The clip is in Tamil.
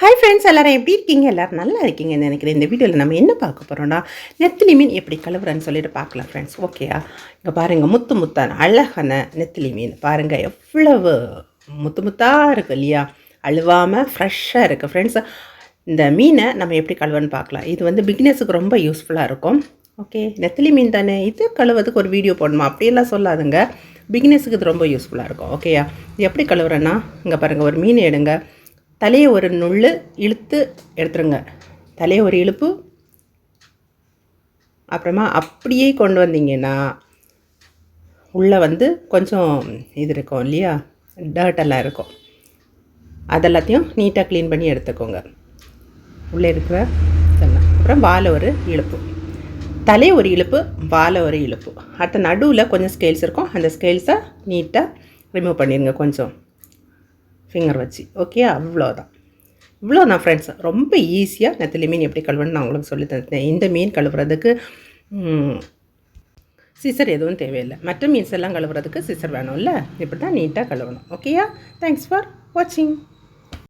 ஹாய் ஃப்ரெண்ட்ஸ் எல்லோரும் எப்படி இருக்கீங்க? எல்லோரும் நல்லா இருக்கீங்கன்னு நினைக்கிறேன். இந்த வீடியோவில் நம்ம என்ன பார்க்க போகிறோம்னா நெத்திலி மீன் எப்படி கழுவுறேன்னு சொல்லிட்டு பார்க்கலாம் ஃப்ரெண்ட்ஸ் ஓகேயா இங்கே பாருங்கள் முத்து முத்தான அழகான நெத்திலி மீன் பாருங்கள் எவ்வளவு முத்து முத்தாக இருக்குது இல்லையா? அழுவாமல் ஃப்ரெஷ்ஷாக இருக்குது ஃப்ரெண்ட்ஸ் இந்த மீனை நம்ம எப்படி கழுவுன்னு பார்க்கலாம். இது வந்து பிக்னஸுக்கு ரொம்ப யூஸ்ஃபுல்லாக இருக்கும். ஓகே நெத்திலி மீன் தானே? இது கழுவுறதுக்கு ஒரு வீடியோ போடணுமா? அப்படியெல்லாம் சொல்லாதுங்க. பிகினர்ஸுக்கு இது ரொம்ப யூஸ்ஃபுல்லாக இருக்கும். ஓகேயா இது எப்படி கழுவுறேன்னா இங்கே பாருங்கள் ஒரு மீன் எடுங்க. தலையை ஒரு நுள்ளு இழுத்து எடுத்துருங்க. தலையை ஒரு இழுப்பு. அப்புறமா அப்படியே கொண்டு வந்தீங்கன்னா உள்ளே வந்து கொஞ்சம் இது இருக்கும் இல்லையா? டர்ட் எல்லாம் இருக்கும். அதெல்லாத்தையும் நீட்டாக க்ளீன் பண்ணி எடுத்துக்கோங்க. உள்ளே இருக்கிற இதெல்லாம் அப்புறம் வாழை ஒரு இழுப்பு. தலை ஒரு இழுப்பு வாழை ஒரு இழுப்பு. அடுத்த நடுவில் கொஞ்சம் ஸ்கேல்ஸ் இருக்கும். அந்த ஸ்கேல்ஸை நீட்டாக ரிமூவ் பண்ணிடுங்க கொஞ்சம். ஃபிங்கர் வச்சு. ஓகே அவ்வளோதான். இவ்வளோ நான் ஃப்ரெண்ட்ஸ் ரொம்ப ஈஸியாக நெத்திலி மீன் எப்படி கழுவுன்னு நான் உங்களுக்கு சொல்லி தந்தேன் இந்த மீன் கழுவுறதுக்கு சிசர் எதுவும் தேவையில்லை. மற்ற மீன்ஸ் எல்லாம் கழுவுறதுக்கு சிசர் வேணும்ல? இப்படி தான் நீட்டாக கழுவணும். ஓகேயா தேங்க்ஸ் ஃபார் வாட்சிங்